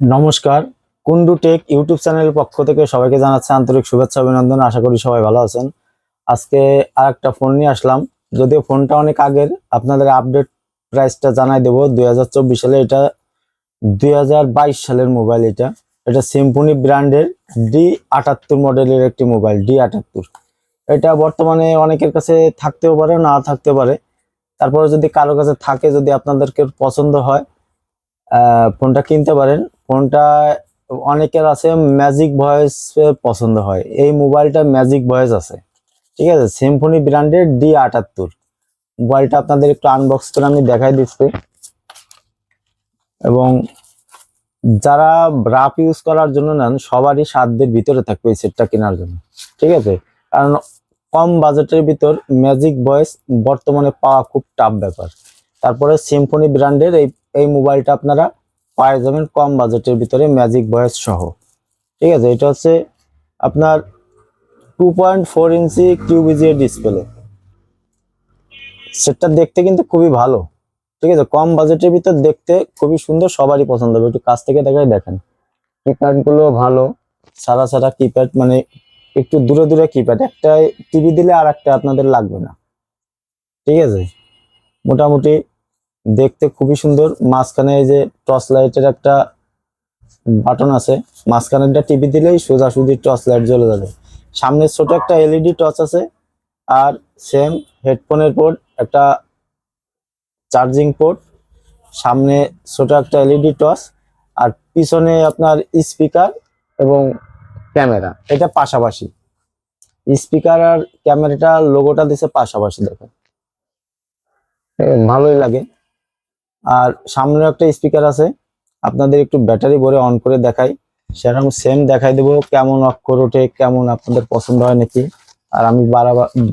নমস্কার। Kundu take YouTube চ্যানেলের পক্ষ থেকে সবাইকে জানাচ্ছি আন্তরিক শুভেচ্ছা, অভিনন্দন। আশা করি সবাই ভালো আছেন। আজকে আর একটা ফোন নিয়ে আসলাম। যদিও ফোনটা অনেক আগের, আপনাদের আপডেট প্রাইসটা জানাই দেবো। দুই হাজার চব্বিশ সালে এটা দু হাজার বাইশ সালের মোবাইল এটা। এটা সিম্ফনি ব্র্যান্ডের ডি আটাত্তর মডেলের একটি মোবাইল, ডি আটাত্তর। এটা বর্তমানে অনেকের কাছে থাকতেও পারে না থাকতে পারে। তারপরে যদি কারও কাছে থাকে, যদি আপনাদেরকে পছন্দ হয় ফোনটা কিনতে পারেন। ফোনটা অনেকের আছে ম্যাজিক ভয়েস পছন্দ হয়। এই মোবাইলটা ম্যাজিক ভয়েস আছে। ঠিক আছে? সিম্ফনি ব্র্যান্ডের ডি আটাত্তর। মোবাইলটা আপনাদের একটু আনবক্স করে আমি দেখাই দিচ্ছি। এবং যারা রাপ ইউজ করার জন্য নেন, সবারই সাধ্যের ভিতরে থাকবে এই সেটটা কেনার জন্য। ঠিক আছে? কারণ কম বাজেটের ভিতর ম্যাজিক ভয়েস বর্তমানে পাওয়া খুব টাফ ব্যাপার। তারপরে সিম্ফনি ব্র্যান্ডের এই এই মোবাইলটা আপনারা পাওয়া যাবেন কম বাজেটের ভিতরে ম্যাজিক ভয়েস সহ। ঠিক আছে, এটা হচ্ছে আপনার টু পয়েন্ট ফোর ইঞ্চি কিউবিজি ডিসপ্লে সেটটা দেখতে কিন্তু খুবই ভালো। ঠিক আছে, কম বাজেটের ভিতর দেখতে খুবই সুন্দর, সবারই পছন্দ হবে। একটু কাছ থেকে দেখাই, দেখেন। কিপ্যাডগুলো ভালো। সারা সারা কিপ্যাড মানে একটু দূরে দূরে কিপ্যাড একটা টিভি দিলে আর একটা আপনাদের লাগবে না। ঠিক আছে, মোটামুটি দেখতে খুবই সুন্দর। মাঝখানে এই যে টর্চ লাইটের একটা বাটন আছে মাঝখানেরটা টিভি দিলেই সোজাসুজি টর্চ লাইট জ্বলে যাবে। সামনে ছোট একটা এলইডি টর্চ আছে আর সেম হেডফোনের পোর্ট একটা চার্জিং পোর্ট সামনে ছোট একটা এলইডি টর্চ আর পিছনে আপনার স্পিকার এবং ক্যামেরা, এটা পাশাপাশি। স্পিকার আর ক্যামেরাটা লোগোটা দিছে পাশাপাশি, দেখেন। ভালোই লাগে। আর সামনে একটা স্পিকার আছে। আপনাদের একটু ব্যাটারি ভরে অন করে দেখাই। সেরকম সেম দেখাই দেবো, কেমন অক্ষর ওঠে, কেমন আপনাদের পছন্দ হয় নাকি। আর আমি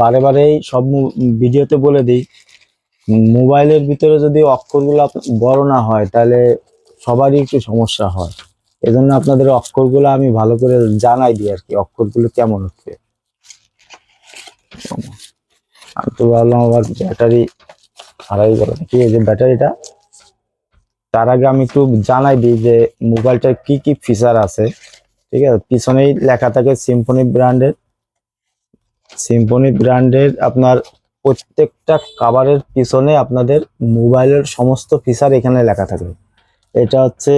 বারে বারেই সব ভিডিওতে বলে দিই, মোবাইলের ভিতরে যদি অক্ষরগুলো বড় না হয়, তাহলে সবারই একটু সমস্যা হয়। এজন্য আপনাদের অক্ষরগুলো আমি ভালো করে জানাই দিই আর কি, অক্ষরগুলো কেমন হচ্ছে। আর তো ভাবলাম আবার ব্যাটারি হারাই গেল কি এই যে ব্যাটারিটা তার আগে আমি একটু জানাই দিই যে মোবাইলটার কি কি ফিচার আছে, ঠিক আছে? পিছনেই লেখা থাকে সিম্ফনি ব্র্যান্ডের সিম্ফনি ব্র্যান্ডের আপনার প্রত্যেকটা কাভারের পিছনে আপনাদের মোবাইলের সমস্ত ফিচার এখানে লেখা থাকে। এটা হচ্ছে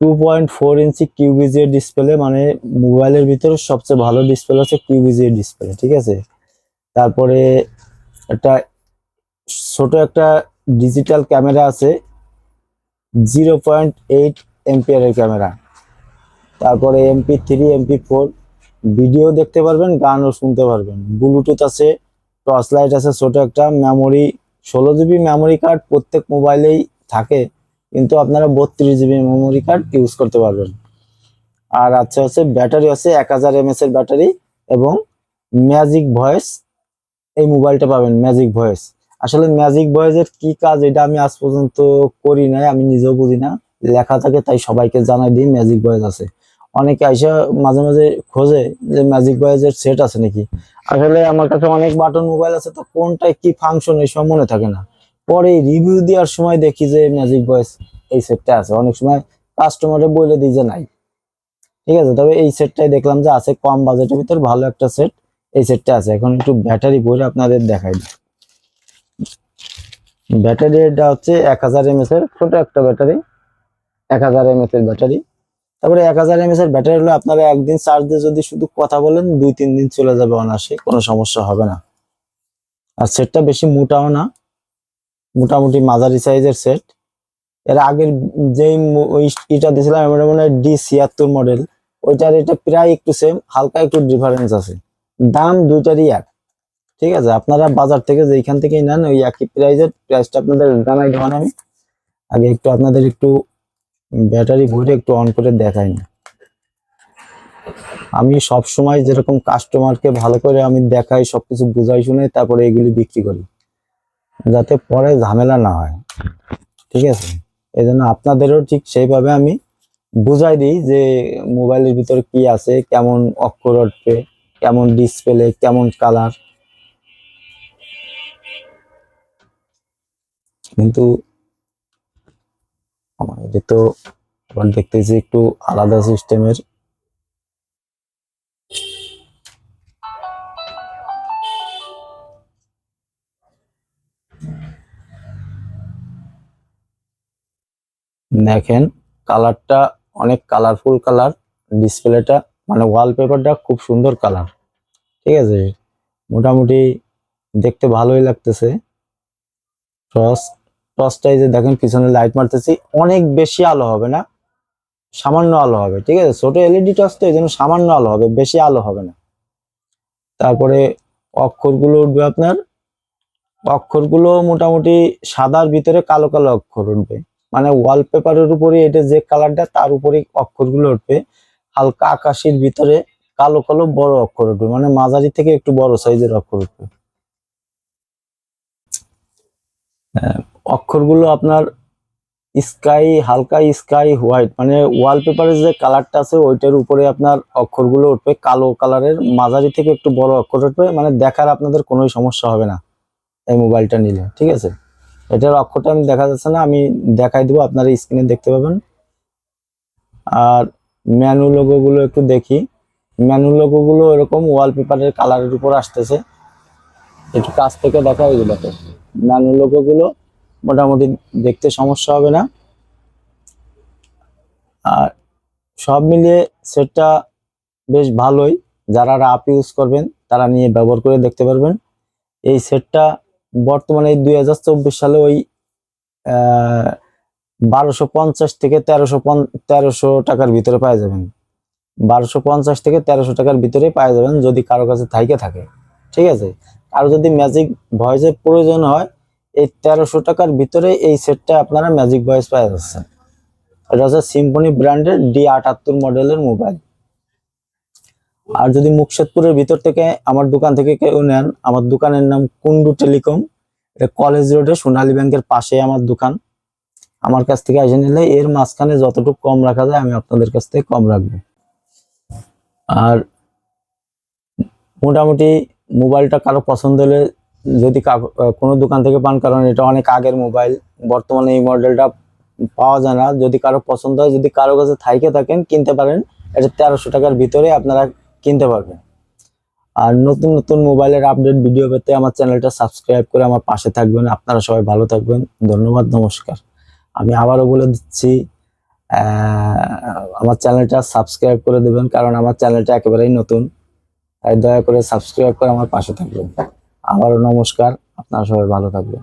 টু পয়েন্ট ফোর ইঞ্চি কিউবিজি ডিসপ্লে মানে মোবাইলের ভিতরে সবচেয়ে ভালো ডিসপ্লে হচ্ছে কিউবিজি ডিসপ্লে ঠিক আছে? তারপরে একটা ছোট একটা ডিজিটাল ক্যামেরা আছে জিরো পয়েন্ট এইট এমপিআরের ক্যামেরা। তারপরে MP three, MP four, video দেখতে পারবেন, গানও শুনতে পারবেন। ব্লুটুথ আছে, টর্চ লাইট আছে, ছোট একটা মেমোরি, ষোলো জিবি মেমোরি কার্ড প্রত্যেক মোবাইলেই থাকে, কিন্তু আপনারা বত্রিশ জিবি মেমোরি কার্ড ইউজ করতে পারবেন। আর আছে হচ্ছে ব্যাটারি আছে, এক হাজার এমএস ব্যাটারি এবং ম্যাজিক ভয়েস এই মোবাইলটা পাবেন, ম্যাজিক ভয়েস। আসলে ম্যাজিক ভয়েসের কি কাজ, এটা আমি আজ পর্যন্ত করি নাই, আমি নিজেও বুঝি না। লেখা থাকে, তাই সবাইকে জানাই দিই ম্যাজিক ভয়েস আছে। অনেকে আইসা মাঝে মাঝে খোঁজে যে ম্যাজিক ভয়েসের সেট আছে নাকি। আসলে আমার কাছে অনেক বাটন মোবাইল আছে, তো কোনটায় কি ফাংশন এইসব মনে থাকে না। পরে রিভিউ দেওয়ার সময় দেখি যে ম্যাজিক ভয়েস এই সেটটা আছে। অনেক সময় কাস্টমারে বলে দিই যে নাই। ঠিক আছে, তবে এই সেটটাই দেখলাম যে আছে কম বাজেটের ভিতর ভালো একটা সেট এই সেটটা আছে। এখন একটু ব্যাটারি ভরে আপনাদের দেখাই দিই। ব্যাটারিটা হচ্ছে এক হাজার এমএস এর ছোট একটা ব্যাটারি, এক হাজার এমএস এর ব্যাটারি। তারপরে এক হাজার এমএস এর ব্যাটারি হলে আপনারা একদিন চার্জ দিয়ে যদি শুধু কথা বলেন দুই তিন দিন চলে যাবে অনায়াসে, কোনো সমস্যা হবে না। আর সেটটা বেশি মোটাও না, মোটামুটি মাঝারি সাইজের সেট এর আগের যেই ইটা দিয়েছিলাম আমার মনে হয় ডি ছিয়াত্তর মডেল ওইটার এটা প্রায় একটু সেম হালকা একটু ডিফারেন্স আছে। দাম দুইটারই এক। ঠিক আছে? আপনারা বাজার থেকে যেখান থেকেই নেন, ওই একই প্রাইজের প্রাইসটা আপনাদের জানাই দেবেন আমি। আগে একটু আপনাদের একটু ব্যাটারি ভরে একটু অন করে দেখাই না। আমি সব সময় যেরকম কাস্টমারকে ভালো করে আমি দেখাই, সবকিছু বুঝাই শুনে তারপরে এগুলি বিক্রি করি। যাতে পরে ঝামেলা না হয়। ঠিক আছে? এই জন্য আপনাদেরও ঠিক সেইভাবে আমি বুঝাই দিই যে মোবাইলের ভিতরে কি আছে, কেমন অক্ষর কেমন ডিসপ্লে কেমন কালার কিন্তু এটা তো এবার দেখতেছি একটু আলাদা সিস্টেমের। দেখেন, কালারটা অনেক কালারফুল কালার ডিসপ্লেটা মানে ওয়ালপেপারটা খুব সুন্দর কালার ঠিক আছে? মোটামুটি দেখতে ভালোই লাগতেছে। টসটাই যে দেখেন পিছনে লাইট মারতেছি, অনেক বেশি আলো হবে না, সামান্য আলো হবে, ঠিক আছে? ছোট এলইডি টস তো এই জন্য সামান্য আলো হবে, বেশি আলো হবে না। তারপরে অক্ষরগুলো উঠবে আপনার, অক্ষরগুলো মোটামুটি সাদার ভিতরে কালো কালো অক্ষর উঠবে। মানে ওয়ালপেপারের উপরে এটা যে কালারটা তার উপরেই অক্ষরগুলো উঠবে। হালকা আকাশের ভিতরে কালো কালো বড় অক্ষর উঠবে মানে মাঝারি থেকে একটু বড় সাইজের অক্ষর উঠবে। অক্ষরগুলো আপনার স্কাই হালকা স্কাই হোয়াইট মানে ওয়ালপেপারের যে কালারটা আছে, ওইটার উপরে আপনার অক্ষরগুলো উঠবে, কালো কালারের মাঝারি থেকে একটু বড় অক্ষর উঠবে মানে দেখার আপনাদের কোনোই সমস্যা হবে না এই মোবাইলটা নিলে, ঠিক আছে? এটার অক্ষরটা আমি দেখা যাচ্ছে না, আমি দেখাই দেবো, আপনারা স্ক্রিনে দেখতে পাবেন। আর ম্যানু লোগোগুলো একটু দেখি। ম্যানু লোগো গুলো এরকম ওয়ালপেপারের কালারের উপর আসতেছে। একটু কাছ থেকে দেখা দেখো। ম্যানু লোগো গুলো মোটামুটি দেখতে সমস্যা হবে না। আর সব মিলিয়ে সেটটা বেশ ভালোই। যারা রাপ ইউজ করবেন, তারা নিয়ে ব্যবহার করে দেখতে পারবেন। এই সেটটা বর্তমানে এই দুই হাজার চব্বিশ সালে ওই বারোশো পঞ্চাশ থেকে তেরোশো পন, তেরোশো টাকার ভিতরে পাওয়া যাবেন। বারোশো পঞ্চাশ থেকে তেরোশো টাকার ভিতরে পাওয়া যাবেন যদি কারও কাছে থাইকে থাকে। ঠিক আছে? আর যদি ম্যাজিক ভয়েসের প্রয়োজন হয়, এই তেরোশো টাকার ভিতরে এই সেটটা আপনারা ম্যাজিক ভয়েস পাওয়া যাচ্ছেন এটা হচ্ছে সিম্পনি ব্র্যান্ডের ডি আটাত্তর মডেলের মোবাইল আর যদি মুকশেদপুরের ভিতর থেকে আমার দোকান থেকে কেউ নেন, আমার দোকানের নাম কুন্ডু টেলিকম। এটা কলেজ রোডে সোনালী ব্যাংকের পাশে আমার দোকান। আমার কাছ থেকে এসে নিলে এর মাঝখানে যতটুকু কম রাখা যায়, আমি আপনাদের কাছ থেকে কম রাখব। আর মোটামুটি মোবাইলটা কারও পছন্দ হলে যদি কোনো দোকান থেকে পান, কারণ এটা অনেক আগের মোবাইল। বর্তমানে এই মডেলটা পাওয়া যায় না। যদি কারও পছন্দ হয়, যদি কারও কাছে থাইকে থাকেন, কিনতে পারেন, এটা তেরোশো টাকার ভিতরে আপনারা কিনতে পারবেন। আর নতুন নতুন মোবাইলের আপডেট, ভিডিও পেতে আমার চ্যানেলটা সাবস্ক্রাইব করে আমার পাশে থাকবেন। আপনারা সবাই ভালো থাকবেন। ধন্যবাদ, নমস্কার। আমি আবারও বলে দিচ্ছি আমার চ্যানেলটা সাবস্ক্রাইব করে দেবেন, কারণ আমার চ্যানেলটা একেবারেই নতুন। তাই দয়া করে সাবস্ক্রাইব করে আমার পাশে থাকবেন। আবারও নমস্কার আপনারা সবাই ভালো থাকবেন।